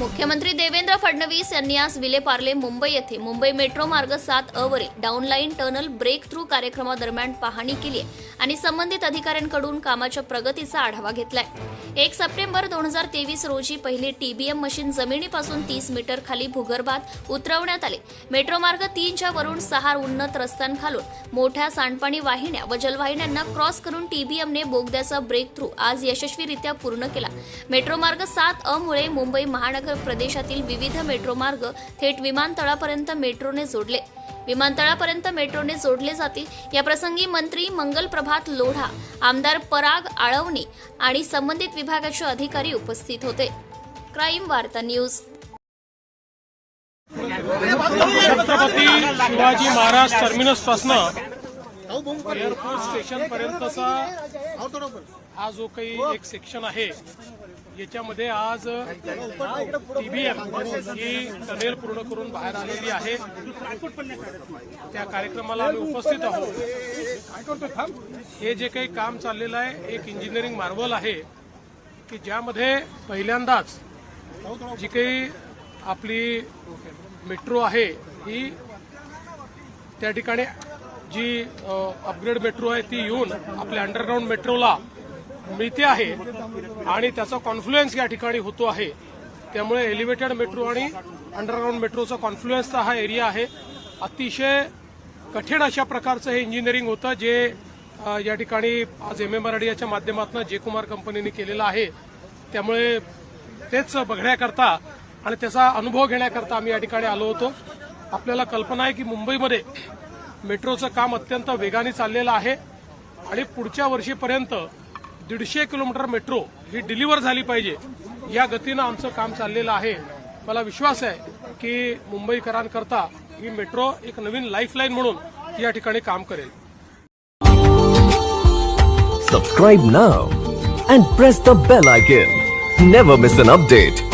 मुख्यमंत्री देवेंद्र फडणवीस यांनी आज विलेपार्ले मुंबई येथे मुंबई मेट्रो मार्ग सात अ डाऊनलाईन टनल ब्रेक थ्रू कार्यक्रमादरम्यान पाहणी केली आहे आणि संबंधित अधिकाऱ्यांकडून कामाच्या प्रगतीचा आढावा घेतलाय. एक सप्टेंबर दोन हजार तेवीस रोजी पहिले टीबीएम मशीन जमिनीपासून तीस मीटर खाली भूगर्भात उतरवण्यात आले. मेट्रो मार्ग तीनच्या वरून सहा उन्नत रस्त्यांखालून मोठ्या सांडपाणी वाहिन्या व जलवाहिन्यांना क्रॉस करून टीबीएमने बोगद्याचा ब्रेक थ्रू आज यशस्वीरित्या पूर्ण केला. मेट्रो मार्ग सात अ मुळे मुंबई महानगर प्रदेशातील विविध मेट्रो मार्ग थेट विमानतळापर्यंत मेट्रोने जोडले. विमानतळापर्यंत मेट्रोने जोडले जातील. या प्रसंगी मंत्री मंगल प्रभात लोढा आमदार पराग आळवणी आणि संबंधित विभागाचे अधिकारी उपस्थित होते. Crime Varta news. Chhatrapati Shivaji Maharaj terminus पासन एअरपोर्ट स्टेशन पर्यंतचा हा जो काही एक सेक्शन आहे याच्यामध्ये आज टीबीएम ही टनेल पूर्ण करून बाहेर आलेली आहे. त्या कार्यक्रमाला आम्ही उपस्थित आहोत. हे जे काही काम चाललेलं आहे एक इंजिनिअरिंग मार्वल आहे की ज्यामध्ये पहिल्यांदाच जी काही आपली मेट्रो आहे ही त्या ठिकाणी जी अपग्रेड मेट्रो आहे ती येऊन आपल्या अंडरग्राऊंड मेट्रोला मिळते आहे आणि त्याचा कॉन्फ्लुएन्स या ठिकाणी होतो आहे. त्यामुळे एलिव्हेटेड मेट्रो आणि अंडरग्राऊंड मेट्रोचा कॉन्फ्लुएन्सचा हा एरिया आहे. अतिशय कठीण अशा प्रकारचं हे इंजिनिअरिंग होतं जे या ठिकाणी आज एम एम आरडीआच्या माध्यमातून जे कुमार कंपनीने केलेलं आहे. त्यामुळे तेच बघण्याकरता आणि त्याचा अनुभव घेण्याकरता आम्ही या ठिकाणी आलो होतो. आपल्याला कल्पना आहे की मुंबईमध्ये मेट्रोचं काम अत्यंत वेगाने चाललेलं आहे आणि पुढच्या वर्षीपर्यंत दीडशे किलोमीटर मेट्रो ही डिलिव्हर झाली पाहिजे. या गतीनं आमचं काम चाललेलं आहे. मला विश्वास आहे की मुंबईकरांकरता ही मेट्रो एक नवीन लाईफलाईन म्हणून या ठिकाणी काम करेल. Subscribe now and press the bell icon never miss an update